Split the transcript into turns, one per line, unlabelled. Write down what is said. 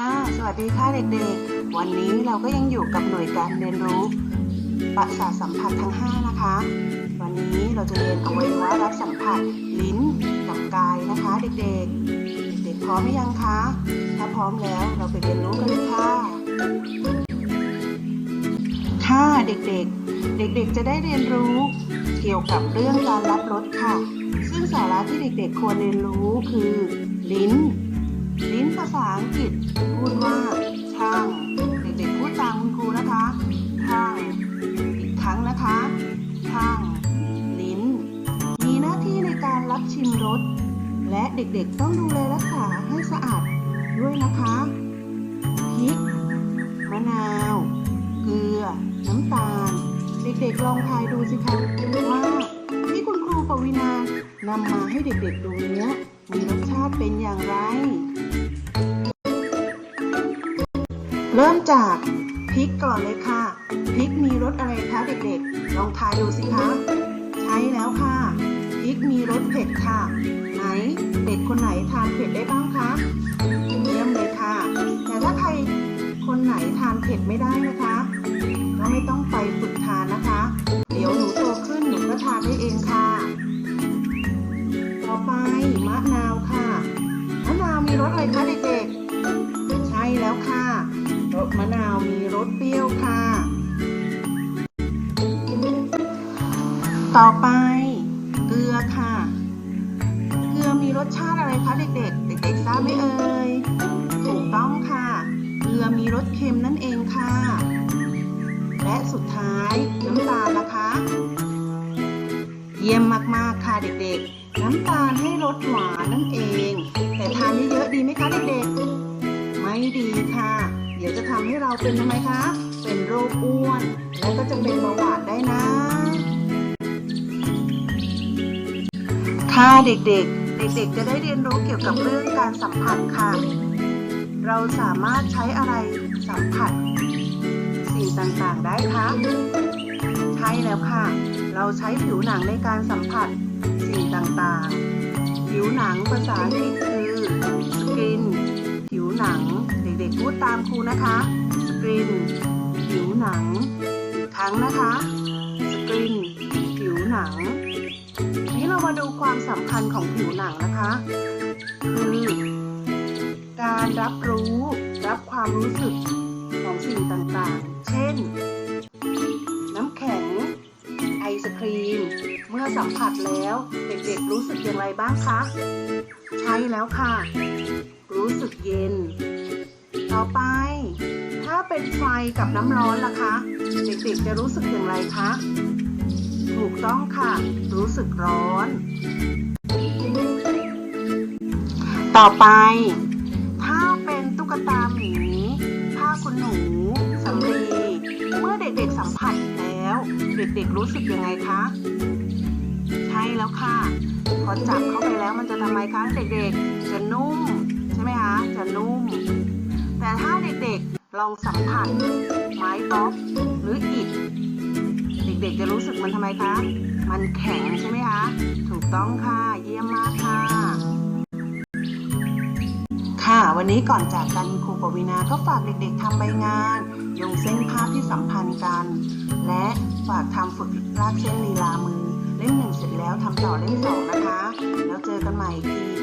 ค่ะ สวัสดีค่ะเด็กๆ วันนี้เราก็ยังอยู่กับหน่วยการเรียนรู้ ประสาทสัมผัสทั้ง 5 นะคะ วันนี้เราจะเรียนอวัยวะรับสัมผัสลิ้นกับกายนะคะ เด็กๆ เด็กๆพร้อมหรือยังคะ ถ้าพร้อมแล้วเราไปเรียนรู้กันเลยค่ะ ค่ะเด็กๆ เด็กๆ จะได้เรียนรู้เกี่ยวกับเรื่องการรับรสค่ะ ซึ่งสาระที่เด็กๆ ควรเรียนรู้คือลิ้น ลิ้นภาษาอังกฤษพูดว่าช่าง เด็กๆพูดตามคุณครูนะคะช่างอีกครั้งนะคะช่างลิ้น มีหน้าที่ในการรับชิมรสและเด็กๆต้องดูแลรักษาให้สะอาดด้วยนะคะพริกมะนาว เกลือ น้ำตาล เด็กๆลองทายดูสิคะว่า นำมาให้เด็กๆดูเนี้ยมีรสชาติเป็นอย่างไร เริ่มจากพริกก่อนเลยค่ะ พริกมีรสอะไรคะเด็กๆ ลองทายดูสิคะ ใช่แล้วค่ะ พริกมีรสเผ็ดค่ะ ไหนเด็กคนไหนทานเผ็ดได้บ้างคะเยี่ยมเลยค่ะ แต่ถ้าใครคนไหนทานเผ็ดไม่ได้นะคะ ก็ไม่ต้องไปฝึกทานนะคะ มะนาวมีรสเปรี้ยวค่ะ ต่อไปเกลือค่ะ เกลือมีรสชาติอะไรคะเด็กๆ เด็กๆทราบไหมเอ่ย ถูกต้องค่ะ เกลือมีรสเค็มนั่นเองค่ะ และสุดท้ายน้ำตาลนะคะ เยี่ยมมากๆค่ะเด็กๆน้ำตาลให้รสหวานนั่นเอง แต่ทานเยอะๆดีไหมคะเด็กๆ ไม่ดีค่ะ ดี๋ยวจะทำให้เราเป็นทำไมคะ เป็นโรคอ้วน และก็จะเป็นเบาหวานได้นะ ค่ะเด็กๆ เด็กๆ จะได้เรียนรู้เกี่ยวกับเรื่องการสัมผัสค่ะ เราสามารถใช้อะไรสัมผัส สิ่งต่างๆได้คะ ใช่แล้วค่ะ เราใช้ผิวหนังในการสัมผัสสิ่งต่างๆ ผิวหนังภาษาอังกฤษคือสกินผิวหนัง ด็กๆพูดตามครูนะคะสกินผิวหนัง อีกครั้งนะคะสกินผิวหนัง นี้เรามาดูความสำคัญของผิวหนังนะคะ คือการรับรู้รับความรู้สึกของสิ่งต่างๆ เช่น น้ำแข็ง ไอศครีม เมื่อสัมผัสแล้วเด็กๆรู้สึกอย่างไรบ้างคะ ใช่แล้วค่ะ รู้สึกเย็น ต่อไป ถ้าเป็นไฟกับน้ำร้อนล่ะคะ เด็กๆจะรู้สึกอย่างไรคะ ถูกต้องค่ะ รู้สึกร้อน ต่อไป ถ้าเป็นตุ๊กตาหมีผ้าคุณหนูสำลีเมื่อเด็กๆสัมผัสแล้ว เด็กๆรู้สึกยังไงคะ ใช่แล้วค่ะพอจับเข้าไปแล้วมันจะทำไมคะเด็กๆ จะนุ่ม ใช่ไหมคะ จะนุ่ม แต่ถ้าเด็กๆลองสัมผัสไม้บล็อกหรืออิฐเด็กๆจะรู้สึกมันทำไมคะ มันแข็งใช่ไหมคะ ถูกต้องค่ะ เยี่ยมมากค่ะ ค่ะ วันนี้ก่อนจากกันครูปวีนาก็ฝากเด็กๆทำใบงานโยงเส้นภาพที่สัมพันธ์กัน และฝากทำฝึกลากเส้นลีลามือ เล่มหนึ่งเสร็จแล้วทำต่อเล่มสองนะคะ แล้วเจอกันใหม่อีกที